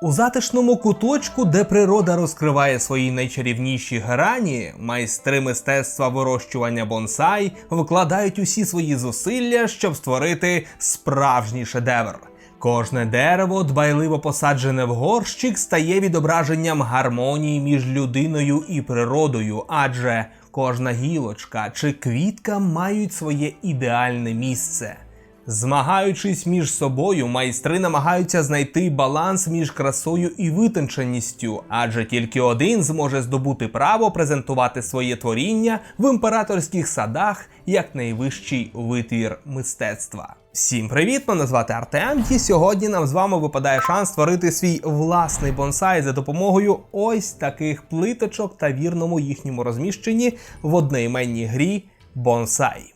У затишному куточку, де природа розкриває свої найчарівніші грані, майстри мистецтва вирощування бонсай викладають усі свої зусилля, щоб створити справжній шедевр. Кожне дерево, дбайливо посаджене в горщик, стає відображенням гармонії між людиною і природою, адже кожна гілочка чи квітка мають своє ідеальне місце. Змагаючись між собою, майстри намагаються знайти баланс між красою і витонченістю, адже тільки один зможе здобути право презентувати своє творіння в імператорських садах як найвищий витвір мистецтва. Всім привіт! Мене звати Артем. І сьогодні нам з вами випадає шанс створити свій власний бонсай за допомогою ось таких плиточок та вірному їхньому розміщенні в одноіменній грі бонсай.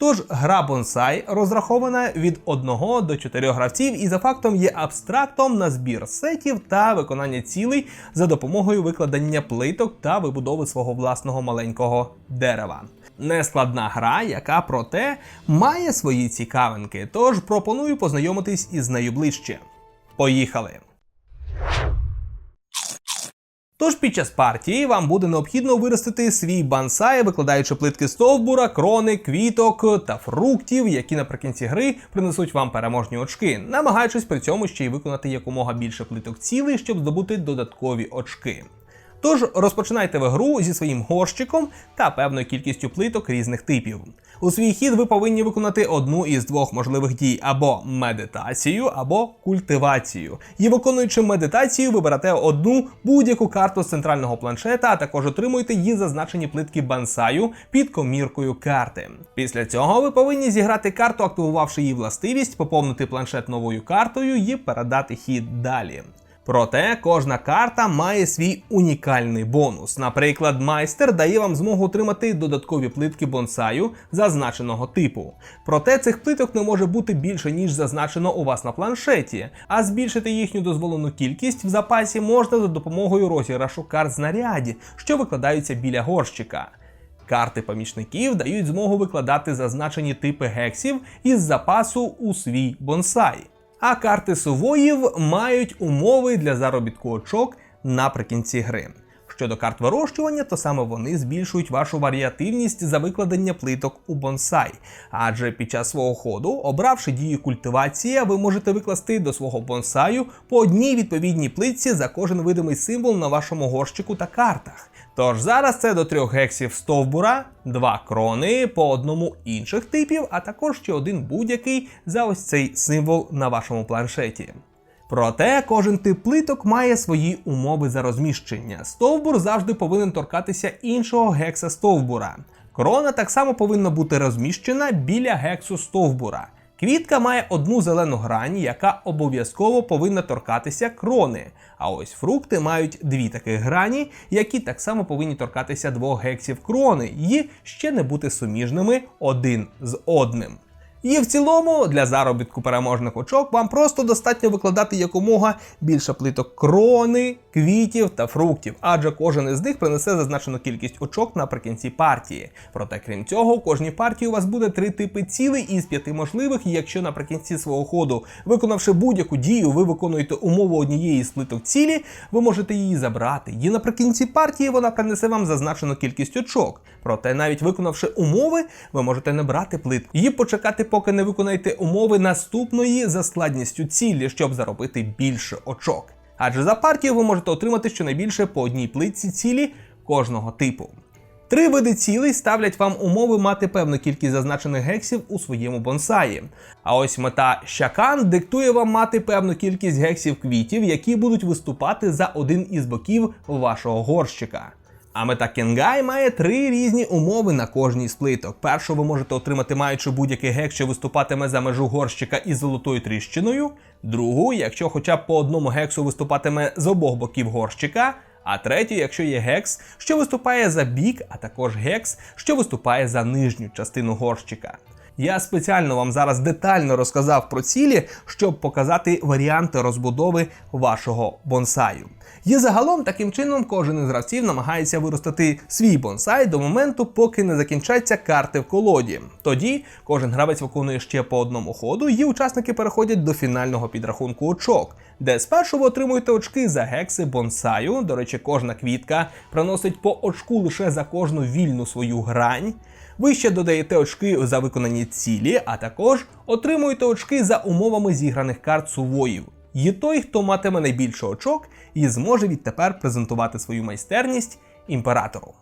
Тож гра бонсай розрахована від 1 до 4 гравців і за фактом є абстрактом на збір сетів та виконання цілей за допомогою викладення плиток та вибудови свого власного маленького дерева. Нескладна гра, яка проте має свої цікавинки. Тож пропоную познайомитись із нею ближче. Поїхали! Тож під час партії вам буде необхідно виростити свій бансай, викладаючи плитки стовбура, крони, квіток та фруктів, які наприкінці гри принесуть вам переможні очки, намагаючись при цьому ще й виконати якомога більше плиток цілей, щоб здобути додаткові очки. Тож розпочинайте ви гру зі своїм горщиком та певною кількістю плиток різних типів. У свій хід ви повинні виконати одну із двох можливих дій або медитацію, або культивацію. І виконуючи медитацію, ви берете одну будь-яку карту з центрального планшета, а також отримуєте її зазначені плитки бансаю під коміркою карти. Після цього ви повинні зіграти карту, активувавши її властивість, поповнити планшет новою картою і передати хід далі. Проте кожна карта має свій унікальний бонус. Наприклад, майстер дає вам змогу отримати додаткові плитки бонсаю зазначеного типу. Проте цих плиток не може бути більше, ніж зазначено у вас на планшеті, а збільшити їхню дозволену кількість в запасі можна за допомогою розіграшу карт знаряді, що викладаються біля горщика. Карти помічників дають змогу викладати зазначені типи гексів із запасу у свій бонсай. А карти сувоїв мають умови для заробітку очок наприкінці гри. Щодо карт вирощування, то саме вони збільшують вашу варіативність за викладення плиток у бонсай. Адже під час свого ходу, обравши дію культивація, ви можете викласти до свого бонсаю по одній відповідній плитці за кожен видимий символ на вашому горщику та картах. Тож зараз це до трьох гексів стовбура, два крони по одному інших типів, а також ще один будь-який за ось цей символ на вашому планшеті. Проте кожен тип плиток має свої умови за розміщення. Стовбур завжди повинен торкатися іншого гекса стовбура. Крона так само повинна бути розміщена біля гексу стовбура. Квітка має одну зелену грань, яка обов'язково повинна торкатися крони. А ось фрукти мають дві таких грані, які так само повинні торкатися двох гексів крони і ще не бути суміжними один з одним. І в цілому для заробітку переможних очок вам просто достатньо викладати якомога більше плиток крони, квітів та фруктів, адже кожен із них принесе зазначену кількість очок наприкінці партії. Проте, крім цього, у кожній партії у вас буде три типи цілей із п'яти можливих, і якщо наприкінці свого ходу, виконавши будь-яку дію, ви виконуєте умову однієї з плиток цілі, ви можете її забрати. І наприкінці партії вона принесе вам зазначену кількість очок. Проте, навіть виконавши умови, ви можете не брати плитку і почекати поки не виконаєте умови наступної за складністю цілі, щоб заробити більше очок. Адже за партію ви можете отримати щонайбільше по одній плитці цілі кожного типу. Три види цілей ставлять вам умови мати певну кількість зазначених гексів у своєму бонсаї. А ось мета Щакан диктує вам мати певну кількість гексів квітів, які будуть виступати за один із боків вашого горщика. А мета Кенгай має три різні умови на кожній з плиток. Першу ви можете отримати, маючи будь-який гек, що виступатиме за межу горщика із золотою тріщиною. Другу, якщо хоча б по одному гексу виступатиме з обох боків горщика. а третю, якщо є гекс, що виступає за бік, а також гекс, що виступає за нижню частину горщика. Я спеціально вам зараз детально розказав про цілі, щоб показати варіанти розбудови вашого бонсаю. І загалом таким чином кожен із гравців намагається виростити свій бонсай до моменту, поки не закінчаться карти в колоді. Тоді кожен гравець виконує ще по одному ходу, і учасники переходять до фінального підрахунку очок, де спершу ви отримуєте очки за гекси бонсаю. До речі, кожна квітка приносить по очку лише за кожну вільну свою грань. Ви ще додаєте очки за виконані цілі, а також отримуєте очки за умовами зіграних карт сувоїв. Є той, хто матиме найбільше очок і зможе відтепер презентувати свою майстерність імператору.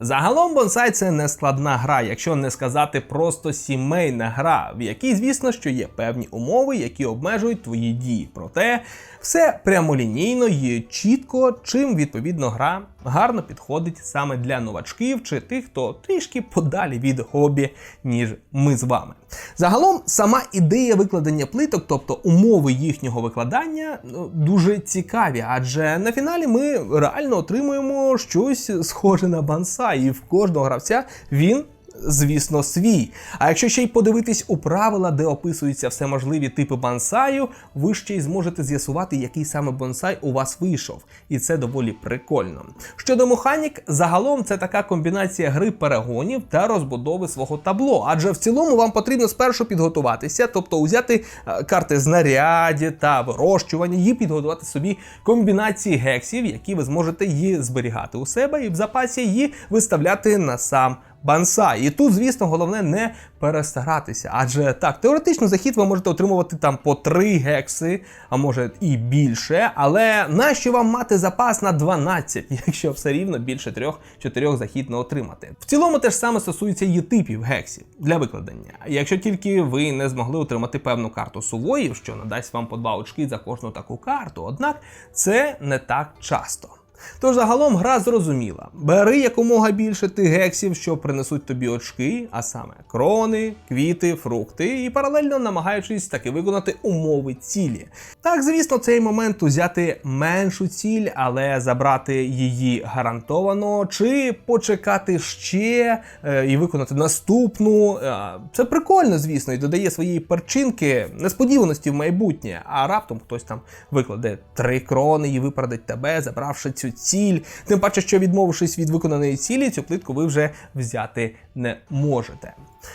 Загалом бонсай це не складна гра, якщо не сказати просто сімейна гра, в якій, звісно, що є певні умови, які обмежують твої дії. Проте все прямолінійно і чітко, чим відповідно гра гарно підходить саме для новачків чи тих, хто трішки подалі від хобі, ніж ми з вами. Загалом, сама ідея викладення плиток, тобто умови їхнього викладання, ну, дуже цікаві, адже на фіналі ми реально отримуємо щось схоже на бонсай, і в кожного гравця він звісно, свій. А якщо ще й подивитись у правила, де описуються все можливі типи бонсаю, ви ще й зможете з'ясувати, який саме бонсай у вас вийшов. І це доволі прикольно. Щодо механік, загалом це така комбінація гри перегонів та розбудови свого табло. Адже в цілому вам потрібно спершу підготуватися, тобто взяти е, карти знаряді та вирощування і підготувати собі комбінації гексів, які ви зможете її зберігати у себе і в запасі її виставляти на сам бансай. І тут, звісно, головне не перестаратися. Адже так, теоретично захід ви можете отримувати там по 3 гекси, а може і більше. Але нащо вам мати запас на 12, якщо все рівно більше 3-4 захід не отримати? В цілому те ж саме стосується і типів гексів для викладення. Якщо тільки ви не змогли отримати певну карту сувоїв, що надасть вам по 2 очки за кожну таку карту, однак це не так часто. Тож загалом гра зрозуміла: бери якомога більше тих гексів, що принесуть тобі очки, а саме крони, квіти, фрукти, і паралельно намагаючись таки виконати умови цілі. Так, звісно, цей момент узяти меншу ціль, але забрати її гарантовано, чи почекати ще е, і виконати наступну. Е, це прикольно, звісно, і додає своєї перчинки несподіваності в майбутнє, а раптом хтось там викладе три крони і виправдать тебе, забравши цю ціль. Тим паче, що відмовившись від виконаної цілі, цю плитку ви вже взяти не можете.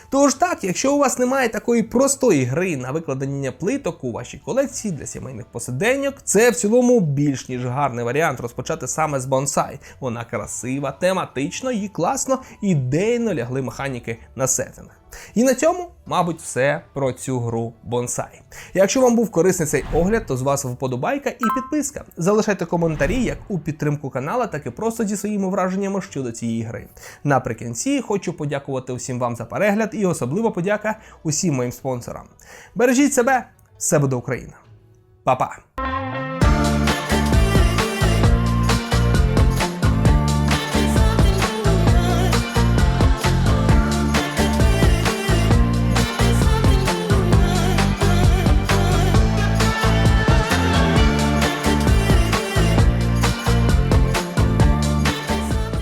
Тож так, якщо у вас немає такої простої гри на викладення плиток у вашій колекції для сімейних посиденьок, це в цілому більш ніж гарний варіант розпочати саме з бонсай. Вона красива, тематично і класно ідейно лягли механіки на сеттинг. І на цьому, мабуть, все про цю гру бонсай. Якщо вам був корисний цей огляд, то з вас вподобайка і підписка. Залишайте коментарі як у підтримку канала, так і просто зі своїми враженнями щодо цієї гри. Наприкінці хочу подякувати усім вам за перегляд і особливо подяка усім моїм спонсорам. Бережіть себе, все буде Україна. Па-па!